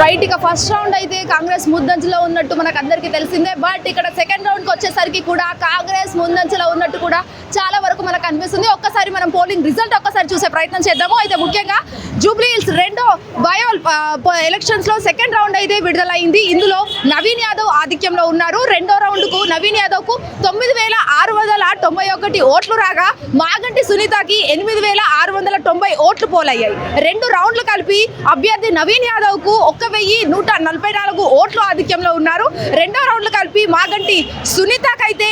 Right ఇక first round అయితే కాంగ్రెస్ ముందంజలో ఉన్నట్టు మనకు అందరికీ తెలిసిందే. బట్ ఇక్కడ సెకండ్ రౌండ్కి వచ్చేసరికి కూడా కాంగ్రెస్ ముందంజలో ఉన్నట్టు కూడా చాలా వరకు మనకు అనిపిస్తుంది. ఒక్కసారి మనం పోలింగ్ రిజల్ట్ ఒక్కసారి చూసే ప్రయత్నం చేద్దాము. అయితే ముఖ్యంగా జూబ్లీ హిల్స్ రెండో బయో ఎలక్షన్స్లో సెకండ్ రౌండ్ అయితే విడుదలైంది. ఇందులో నవీన్ యాదవ్ ఆధిక్యంలో ఉన్నారు. రెండో రౌండ్కు నవీన్ యాదవ్కు తొమ్మిది వేల ఆరు వందల తొంభై ఒకటి ఓట్లు రాగా మాగంటి సునీతకి ఎనిమిది వేల ఆరు వందల తొంభై ఓట్లు పోలయ్యాయి. రెండు రౌండ్లు కలిపి అభ్యర్థి నవీన్ యాదవ్కు ఒక్క వెయ్యి నూట నలభై నాలుగు ఓట్లు ఆధిక్యంలో ఉన్నారు. రెండో మాగంటి సునీతకైతే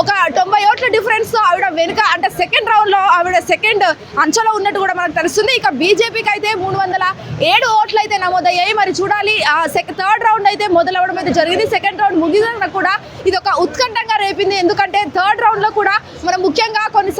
ఒక తొంభై ఓట్ల డిఫరెన్స్తో ఆవిడ వెనుక అంటే సెకండ్ రౌండ్లో ఆవిడ సెకండ్ అంచలో ఉన్నట్టు కూడా మనకు తెలుస్తుంది. ఇక బీజేపీకి అయితే మూడు వందల ఏడు ఓట్లు అయితే నమోదయ్యాయి. మరి చూడాలి థర్డ్ రౌండ్ అయితే మొదలవడం అయితే జరిగింది. సెకండ్ రౌండ్ ముగిసిన కూడా ఇది ఒక ఉత్కంఠంగా రేపింది. ఎందుకంటే థర్డ్ రౌండ్లో కూడా మనం ముఖ్య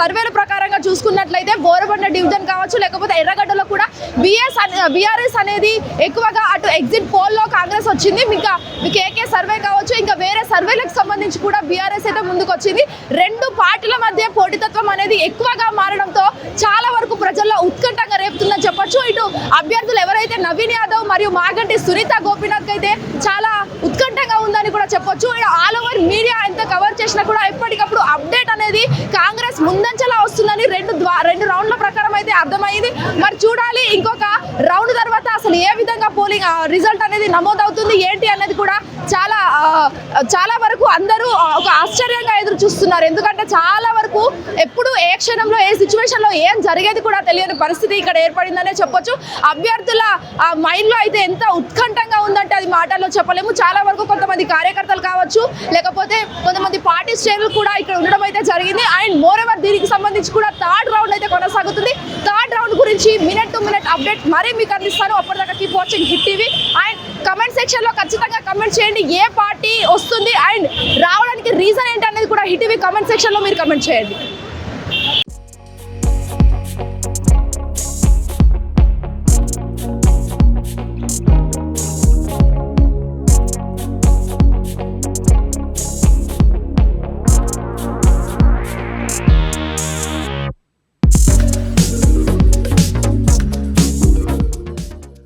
సర్వేల ప్రకారంగా చూసుకున్నట్లయితే బోరబండ డివిజన్ కావచ్చు లేకపోతే ఎర్రగడ్డలో కూడా బిఎస్ బీఆర్ఎస్ అనేది ఎక్కువగా అటు ఎగ్జిట్ పోల్లో కాంగ్రెస్ వచ్చింది. ఇంకా కేకే సర్వే కావచ్చు ఇంకా వేరే సర్వేలకు సంబంధించి కూడా బీఆర్ఎస్ అయితే ముందుకు వచ్చింది రెండు పార్టీల మధ్య పోటీతత్వం అనేది ఎక్కువగా మారడంతో చాలా వరకు ప్రజల్లో ఉత్కంఠంగా రేపుతుందని చెప్పొచ్చు. ఇటు అభ్యర్థులు ఎవరైతే నవీన్ యాదవ్ మరియు మాగంటి సునీత గోపీనాథ్ అయితే చాలా ఉత్కంఠంగా ఉందని కూడా చెప్పొచ్చు. ఆల్ ఓవర్ మీడియా ఎంత కవర్ చేసినా కూడా ఎప్పటికప్పుడు అప్డేట్ కాంగ్రెస్ ముందంచలా వస్తుందని రెండు ద్వా రెండు రౌండ్ల ప్రకారం అయితే అర్థమైంది మరి చూడాలి ఇంకొక రౌండ్ తర్వాత అసలు ఏ విధంగా పోలింగ్ రిజల్ట్ అనేది నమోదవుతుంది ఏంటి అనేది కూడా చాలా చాలా వరకు అందరూ ఒక ఆశ్చర్యంగా ఎదురు చూస్తున్నారు. ఎందుకంటే చాలా వరకు ఎప్పుడు ఏ క్షణంలో ఏ సిచ్యువేషన్లో ఏం జరిగేది కూడా తెలియని పరిస్థితి ఇక్కడ ఏర్పడిందనే చెప్పొచ్చు. అభ్యర్థుల ఆ మైండ్లో అయితే ఎంత ఉత్కంఠంగా ఉందంటే అది మాటల్లో చెప్పలేము. చాలా వరకు కొంతమంది కార్యకర్తలు కావచ్చు లేకపోతే కొంతమంది పార్టీ శ్రేణులు కూడా ఇక్కడ ఉండడం అయితే జరిగింది. అండ్ మోర్ ఎవర్ దీనికి సంబంధించి కూడా థర్డ్ రౌండ్ అయితే కొనసాగుతుంది. థర్డ్ గురించి మినిట్ టు మినిట్ అప్డేట్ మరీ మీకు అందిస్తాను. అప్పటిదాకా keep watching hit TV and comment సెక్షన్లో ఖచ్చితంగా కమెంట్ చేయండి. ఏ పార్టీ వస్తుంది? అండ్ రావడానికి రీజన్ ఏంటి అనేది కూడా హిట్ టీవీ కమెంట్ సెక్షన్లో మీరు కమెంట్ చేయండి.